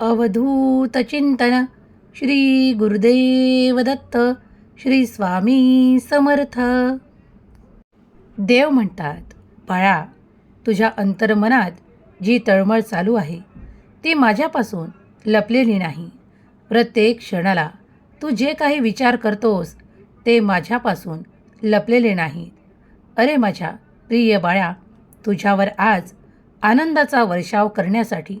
अवधूत चिंतन। श्री गुरुदेव दत्त। श्री स्वामी समर्थ। देव म्हणतात बाळा तुझ्या अंतर्मनात जी तळमळ चालू आहे ती माझ्यापासून लपलेली नाही. प्रत्येक क्षणाला तू जे काही विचार करतोस ते माझ्यापासून लपलेले नाहीत. अरे माझ्या प्रिय बाळा तुझ्यावर आज आनंदाचा वर्षाव करण्यासाठी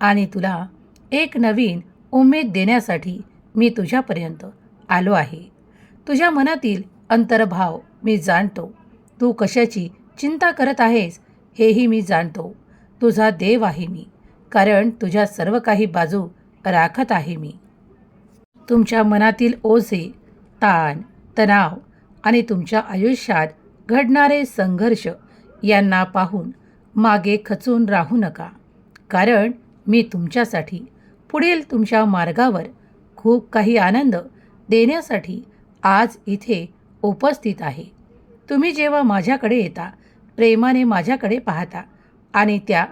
आणि तुला एक नवीन उमेद देण्यासाठी मी तुझ्यापर्यंत आलो आहे. तुझ्या मनातील अंतर्भाव मी जाणतो. तू कशाची चिंता करत आहेस हेही मी जाणतो. तुझा देव आहे मी कारण तुझ्या सर्व काही बाजू राखत आहे मी. तुमच्या मनातील ओझे ताण तणाव आणि तुमच्या आयुष्यात घडणारे संघर्ष यांना पाहून मागे खचून राहू नका कारण मी तुमच्यासाठी पुढील तुमच्या मार्गावर खूप काही आनंद देण्यासाठी आज इथे उपस्थित आहे. तुम्ही जेव्हा माझ्याकडे येता प्रेमाने माझ्याकडे पाहता आणि त्या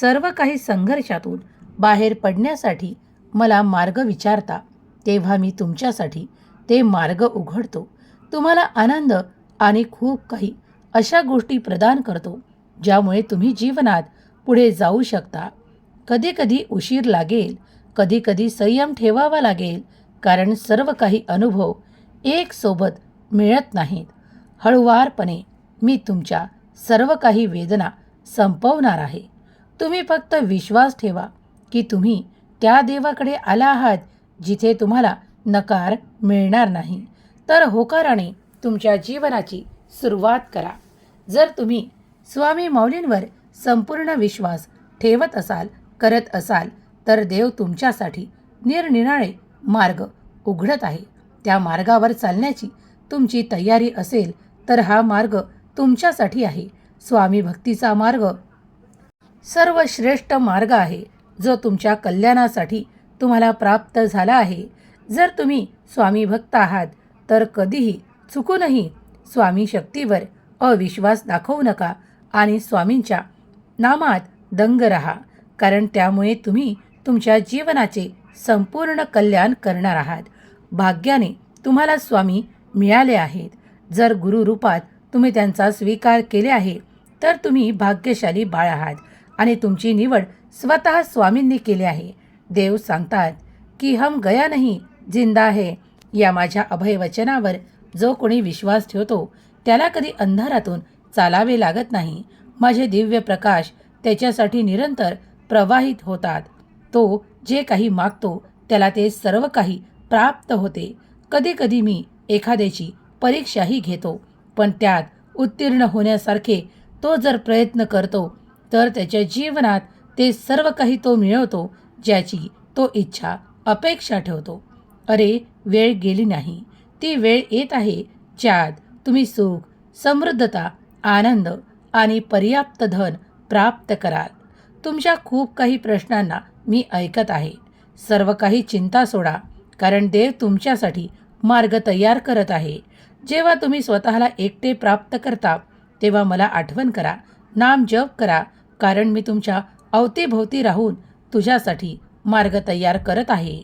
सर्व काही संघर्षातून बाहेर पडण्यासाठी मला मार्ग विचारता तेव्हा मी तुमच्यासाठी ते मार्ग उघडतो. तुम्हाला आनंद आणि खूप काही अशा गोष्टी प्रदान करतो ज्यामुळे तुम्ही जीवनात पुढे जाऊ शकता. कधीकधी उशीर लागेल कधीकधी संयम ठेवावा लागेल कारण सर्व काही अनुभव एक सोबत मिळत नाहीत. हळुवारपणे मी तुमच्या सर्व काही वेदना संपवणार आहे. तुम्ही फक्त विश्वास ठेवा की तुम्ही त्या देवाकडे आला आहात जिथे तुम्हाला नकार मिळणार नाही. तर होकाराने तुमच्या जीवनाची सुरुवात करा. जर तुम्ही स्वामी माऊलींवर संपूर्ण विश्वास ठेवत असाल करत असाल तर देव तुमच्यासाठी निरनिराळे मार्ग उघडत आहे. त्या मार्गावर चालण्याची तुमची तयारी असेल तर हा मार्ग तुमच्यासाठी आहे. स्वामी भक्तीचा मार्ग सर्वश्रेष्ठ मार्ग आहे. जो तुमच्या कल्याणासाठी तुम्हाला प्राप्त झाला आहे. जर तुम्ही स्वामी भक्त आहात तर कधीही चुकूनही स्वामी शक्तीवर अविश्वास दाखवू नका आणि स्वामींच्या नामात दंग रहा. कारण त्यामुळे तुम्ही तुमच्या जीवनाचे संपूर्ण कल्याण करणार आहात. भाग्याने तुम्हाला स्वामी मिळाले आहेत. जर गुरुरूपात तुम्ही त्यांचा स्वीकार केले आहे तर तुम्ही भाग्यशाली बाळ आहात आणि तुमची निवड स्वतः स्वामींनी केली आहे. देव सांगतात की हम गया नाही जिंदा आहे या माझ्या अभयवचनावर जो कोणी विश्वास ठेवतो त्याला कधी अंधारातून चालावे लागत नाही. माझे दिव्य प्रकाश त्याच्यासाठी निरंतर प्रवाहित होतात. तो जे काही मागतो त्याला ते सर्व काही प्राप्त होते. कधीकधी मी एखाद्याची परीक्षाही घेतो पण त्यात उत्तीर्ण होण्यासारखे तो जर प्रयत्न करतो तर त्याच्या जीवनात ते सर्व काही तो मिळवतो ज्याची तो इच्छा अपेक्षा ठेवतो. अरे वेळ गेली नाही. ती वेळ येत आहे ज्यात तुम्ही सुख समृद्धता आनंद आणि पर्याप्त धन प्राप्त कराल. तुमच्या खूप काही प्रश्नांना मी ऐकत आहे. सर्व काही चिंता सोडा कारण देव तुमच्यासाठी मार्ग तयार करत आहे. जेव्हा तुम्ही स्वतःला एकटे प्राप्त करता तेव्हा मला आठवण करा नाम जप करा कारण मी तुमच्या अवतीभोवती राहून तुझ्यासाठी मार्ग तयार करत आहे.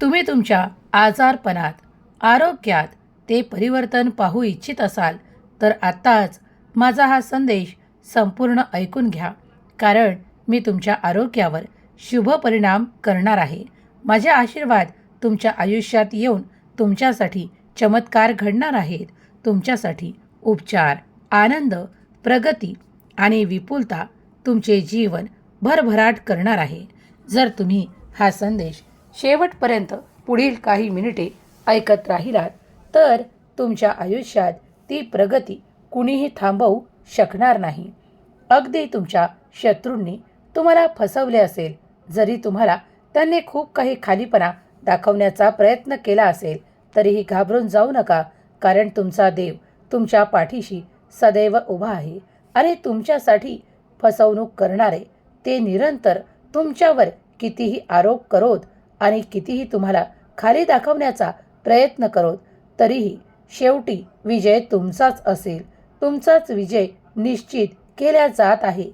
तुम्ही तुमच्या आजारपणात आरोग्यात ते परिवर्तन पाहू इच्छित असाल तर आत्ताच माझा हा संदेश संपूर्ण ऐकून घ्या कारण मी तुमच्या आरोग्यावर शुभ परिणाम करणार आहे. माझे आशीर्वाद तुमच्या आयुष्यात येऊन तुमच्यासाठी चमत्कार घडणार आहेत. तुमच्यासाठी उपचार आनंद प्रगती आणि विपुलता तुमचे जीवन भरभराट करणार आहे. जर तुम्ही हा संदेश शेवटपर्यंत पुढील काही मिनिटे ऐकत राहिलात तर तुमच्या आयुष्यात ती प्रगती कुणीही थांबवू शकणार नाही. अगदी तुमच्या शत्रूंनी तुम्हाला फसवले असेल जरी तुम्हाला त्यांनी खूप काही खालीपणा दाखवण्याचा प्रयत्न केला असेल तरीही घाबरून जाऊ नका कारण तुमचा देव तुमच्या पाठीशी सदैव उभा आहे. आणि तुमच्यासाठी फसवणूक करणारे ते निरंतर तुमच्यावर कितीही आरोप करोत आणि कितीही तुम्हाला खाली दाखवण्याचा प्रयत्न करोत तरीही शेवटी विजय तुमचाच असेल. तुमचाच विजय निश्चित केला जात आहे.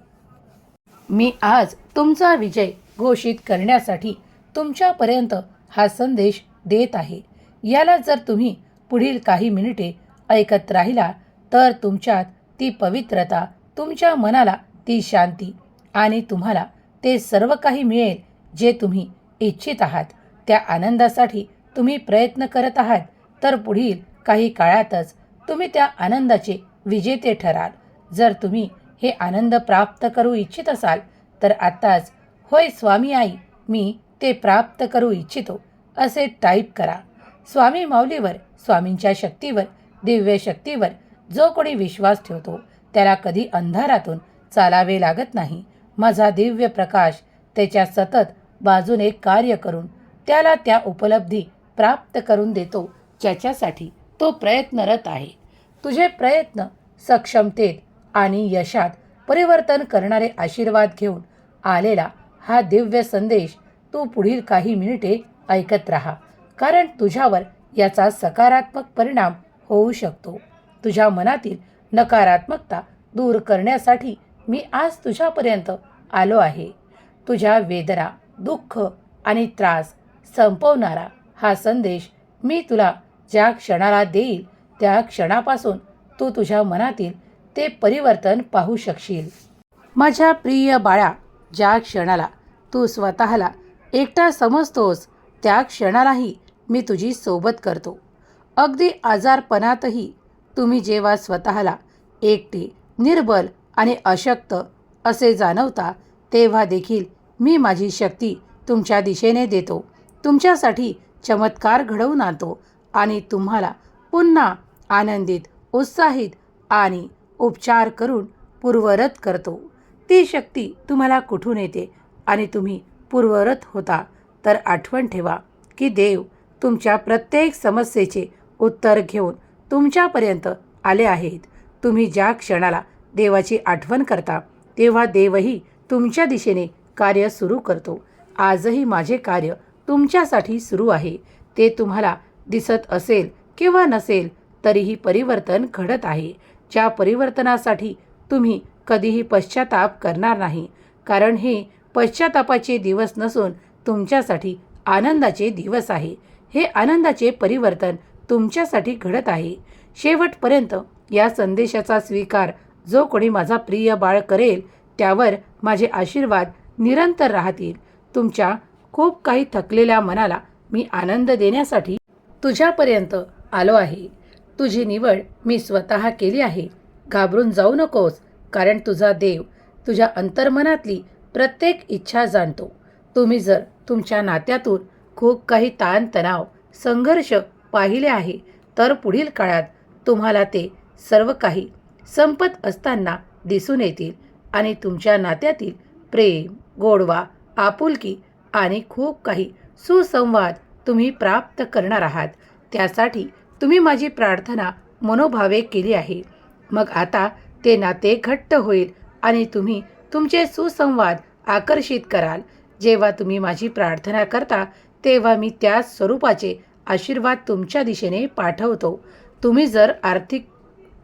मी आज तुमचा विजय घोषित करण्यासाठी तुमच्यापर्यंत हा संदेश देत आहे. याला जर तुम्ही पुढील काही मिनिटे ऐकत राहिला तर तुमच्यात ती पवित्रता तुमच्या मनाला ती शांती आणि तुम्हाला ते सर्व काही मिळेल जे तुम्ही इच्छित आहात. त्या आनंदासाठी तुम्ही प्रयत्न करत आहात तर पुढील काही काळातच तुम्ही त्या आनंदाचे विजेते ठराल. जर तुम्ही हे आनंद प्राप्त करू इच्छित असाल तर आत्ताच होय स्वामी आई मी ते प्राप्त करू इच्छितो असे टाईप करा. स्वामी माऊलीवर स्वामींच्या शक्तीवर दिव्य शक्तीवर जो कोणी विश्वास ठेवतो त्याला कधी अंधारातून चालावे लागत नाही. माझा दिव्य प्रकाश त्याच्या सतत बाजूने कार्य करून त्याला त्या उपलब्धी प्राप्त करून देतो ज्याच्यासाठी तो प्रयत्नरत आहे. तुझे प्रयत्न सक्षमतेत आणि यशात परिवर्तन करणारे आशीर्वाद घेऊन आलेला हा दिव्य संदेश तू पुढील काही मिनिटे ऐकत राहा. कारण तुझ्यावर याचा सकारात्मक परिणाम होऊ शकतो. तुझ्या मनातील नकारात्मकता दूर करण्यासाठी मी आज तुझ्यापर्यंत आलो आहे. तुझ्या वेदना दुःख आणि त्रास संपवणारा हा संदेश मी तुला ज्या क्षणाला देईल त्या क्षणापासून तू तुझ्या मनातील ते परिवर्तन पाहू शकशील. माझ्या प्रिय बाळा ज्या क्षणाला तू स्वतःला एकटा समजतोस त्या क्षणालाही मी तुझी सोबत करतो. अगदी आजारपणातही तुम्ही जेव्हा स्वतःला एकटे निर्बल आणि अशक्त असे जाणवता तेव्हा देखील मी माझी शक्ती तुमच्या दिशेने देतो. तुमच्यासाठी चमत्कार घडवून आणतो आणि तुम्हाला पुन्हा आनंदित उत्साहित आणि उपचार करून पूर्वरत करतो. ती शक्ती तुम्हाला कुठून येते? आणि तुम्ही पूर्वरत होता तर आठवण ठेवा की देव तुमच्या प्रत्येक समस्येचे उत्तर घेऊन तुमच्यापर्यंत आले आहेत. तुम्ही ज्या क्षणाला देवाची आठवण करता तेव्हा देवही तुमच्या दिशेने कार्य सुरू करतो. आजही माझे कार्य तुमच्यासाठी सुरू आहे. ते तुम्हाला दिसत असेल किंवा नसेल तरीही परिवर्तन घडत आहे. ज्या परिवर्तनासाठी तुम्ही कधीही पश्चाताप करणार नाही. कारण हे पश्चातापाचे दिवस नसून तुमच्यासाठी आनंदाचे दिवस आहे. हे आनंदाचे परिवर्तन तुमच्यासाठी घडत आहे. शेवटपर्यंत या संदेशाचा स्वीकार जो कोणी माझा प्रिय बाळ करेल त्यावर माझे आशीर्वाद निरंतर राहतील. तुमच्या खूप काही थकलेल्या मनाला मी आनंद देण्यासाठी तुझ्यापर्यंत आलो आहे. तुझी निवड मी स्वतः केली आहे. घाबरून जाऊ नकोस. कारण तुझा देव तुझ्या अंतर्मनातली प्रत्येक इच्छा जाणतो. तुम्ही जर तुमच्या नात्यातून खूप काही ताणतणाव संघर्ष पाहिले आहे तर पुढील काळात तुम्हाला ते सर्व काही संपत असताना दिसून येतील आणि तुमच्या नात्यातील प्रेम गोडवा आपुलकी आणि खूप काही सुसंवाद तुम्ही प्राप्त करणार आहात. त्यासाठी तुम्ही माझी प्रार्थना मनोभावे केली आहे. मग आता ते नाते घट्ट होईल आणि तुम्ही तुमचे सुसंवाद आकर्षित कराल. जेव्हा तुम्ही माझी प्रार्थना करता तेव्हा मी त्याच स्वरूपाचे आशीर्वाद तुमच्या दिशेने पाठवतो. तुम्ही जर आर्थिक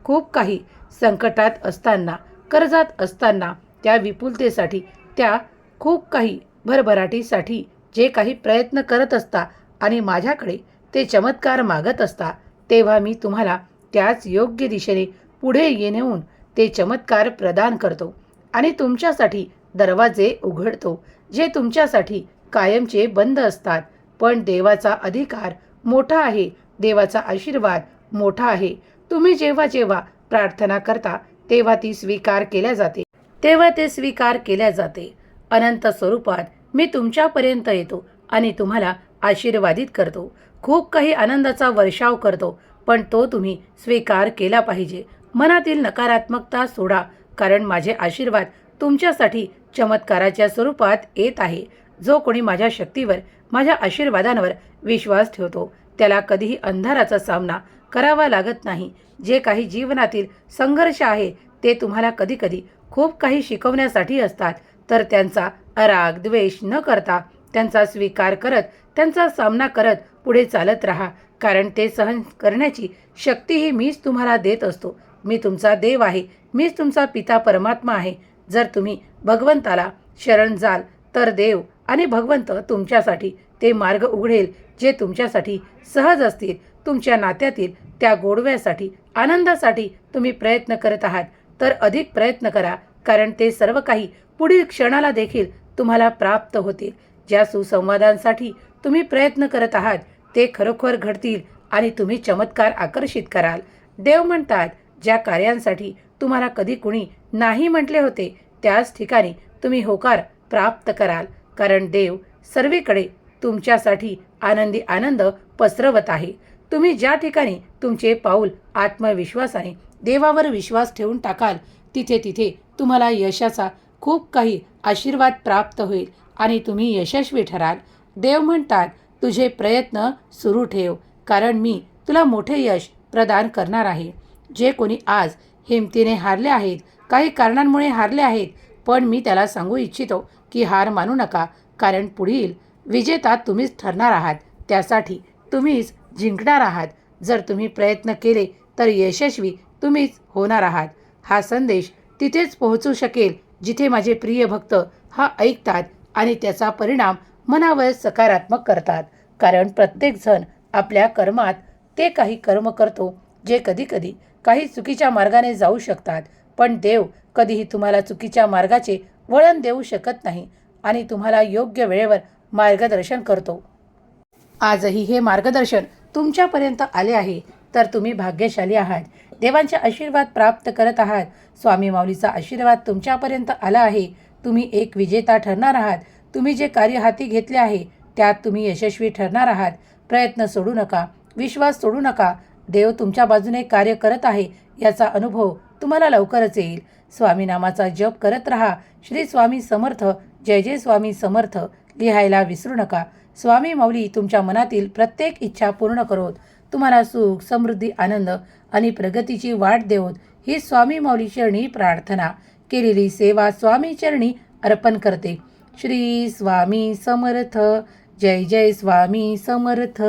खूप काही संकटात असताना कर्जात असताना त्या विपुलतेसाठी त्या खूप काही भरभराटीसाठी जे काही प्रयत्न करत असता आणि माझ्याकडे ते चमत्कार मागत असता तेव्हा मी तुम्हाला त्याच योग्य दिशेने पुढे येऊन ते चमत्कार प्रदान करतो आणि तुमच्यासाठी दरवाजे उघडतो जे तुमच्यासाठी कायमचे बंद असतात. पण देवाचा अधिकार मोठा आहे देवाचा आशीर्वाद मोठा आहे. तुम्ही जेव्हा जेव्हा प्रार्थना करता तेव्हा ती स्वीकार केल्या जाते. तेव्हा ते स्वीकार केल्या जाते. अनंत स्वरूपात मी तुमच्यापर्यंत येतो आणि तुम्हाला आशीर्वादित करतो. खूप काही आनंदाचा वर्षाव करतो पण तो तुम्ही स्वीकार केला पाहिजे. मनातील नकारात्मकता सोडा कारण माझे आशीर्वाद तुमच्यासाठी चमत्काराच्या स्वरूपात येत आहे. जो कोणी माझ्या शक्तीवर माझ्या आशीर्वादांवर विश्वास ठेवतो त्याला कधीही अंधाराचा सामना करावा लागत नाही. जे काही जीवनातील संघर्ष आहे ते तुम्हाला कधीकधी खूप काही शिकवण्यासाठी असतात. तर त्यांचा राग द्वेष न करता त्यांचा स्वीकार करत त्यांचा सामना करत पुढे चालत राहा कारण ते सहन करण्याची शक्तीही मीच तुम्हाला देत असतो. मी तुमचा देव आहे. मीच तुमचा पिता परमात्मा आहे. जर तुम्ही भगवंताला शरण जाल तर देव आणि भगवंत तुमच्यासाठी ते मार्ग उघडेल जे तुमच्यासाठी सहज असतील तुमच्या नात्यातील त्या गोडव्यासाठी आनंदासाठी तुम्ही प्रयत्न करत आहात. तर अधिक प्रयत्न करा कारण ते सर्व काही पुढील क्षणाला देखील तुम्हाला प्राप्त होतील. ज्या सुसंवादांसाठी तुम्ही प्रयत्न करत आहात ते खरोखर घडतील आणि तुम्ही चमत्कार आकर्षित कराल. देव म्हणतात ज्या कार्यांसाठी तुम्हाला कधी कुणी नाही म्हटले होते त्याच ठिकाणी तुम्ही होकार प्राप्त कराल. कारण देव सर्वीकडे तुमच्यासाठी आनंदी आनंद पसरवत आहे. तुम्ही ज्या ठिकाणी तुमचे पाऊल आत्मविश्वासाने देवावर विश्वास ठेवून टाकाल तिथे तिथे तुम्हाला यशाचा खूप काही आशीर्वाद प्राप्त होईल आणि तुम्ही यशस्वी ठराल. देव म्हणतात तुझे प्रयत्न सुरू ठेव कारण मी तुला मोठे यश प्रदान करणार आहे. जे कोणी आज हिमतीने हारले आहेत काही कारणांमुळे हारले आहेत पण मी त्याला सांगू इच्छितो की हार मानू नका कारण पुढील विजेता तुम्हीच ठरणार आहात. त्यासाठी तुम्हीच जिंकणार आहात. जर तुम्ही प्रयत्न केले तर यशस्वी तुम्हीच होणार आहात. हा संदेश तिथेच पोहोचू शकेल जिथे माझे प्रिय भक्त हा ऐकतात आणि त्याचा परिणाम मनावर सकारात्मक करतात. कारण प्रत्येकजण आपल्या कर्मात ते काही कर्म करतो जे कधीकधी काही चुकीच्या मार्गाने जाऊ शकतात पण देव कधीही तुम्हाला चुकीच्या मार्गाचे वळण देऊ शकत नाही आणि तुम्हाला योग्य वेळेवर मार्गदर्शन करतो. आजही हे मार्गदर्शन तुमच्यापर्यंत आले आहे तर तुम्ही भाग्यशाली आहात. देवांचे आशीर्वाद प्राप्त करत आहात. स्वामी माऊलीचा आशीर्वाद तुमच्यापर्यंत आला आहे. तुम्ही एक विजेता ठरणार आहात. तुम्ही जे कार्य हाती घेतले आहे त्यात तुम्ही यशस्वी ठरणार आहात. प्रयत्न सोडू नका विश्वास सोडू नका देव तुमच्या बाजूने कार्य करत आहे याचा अनुभव तुम्हाला लवकरच येईल. स्वामी नामाचा जप करत राहा. श्री स्वामी समर्थ. जय जय स्वामी समर्थ. लिहायला विसरू नका. स्वामी माऊली तुमच्या मनातील प्रत्येक इच्छा पूर्ण करोत. तुम्हाला सुख समृद्धी आनंद आणि प्रगतीची वाट देऊन ही स्वामी माऊली चरणी प्रार्थना. केलेली सेवा स्वामी चरणी अर्पण करते. श्री स्वामी समर्थ. जय जय स्वामी समर्थ.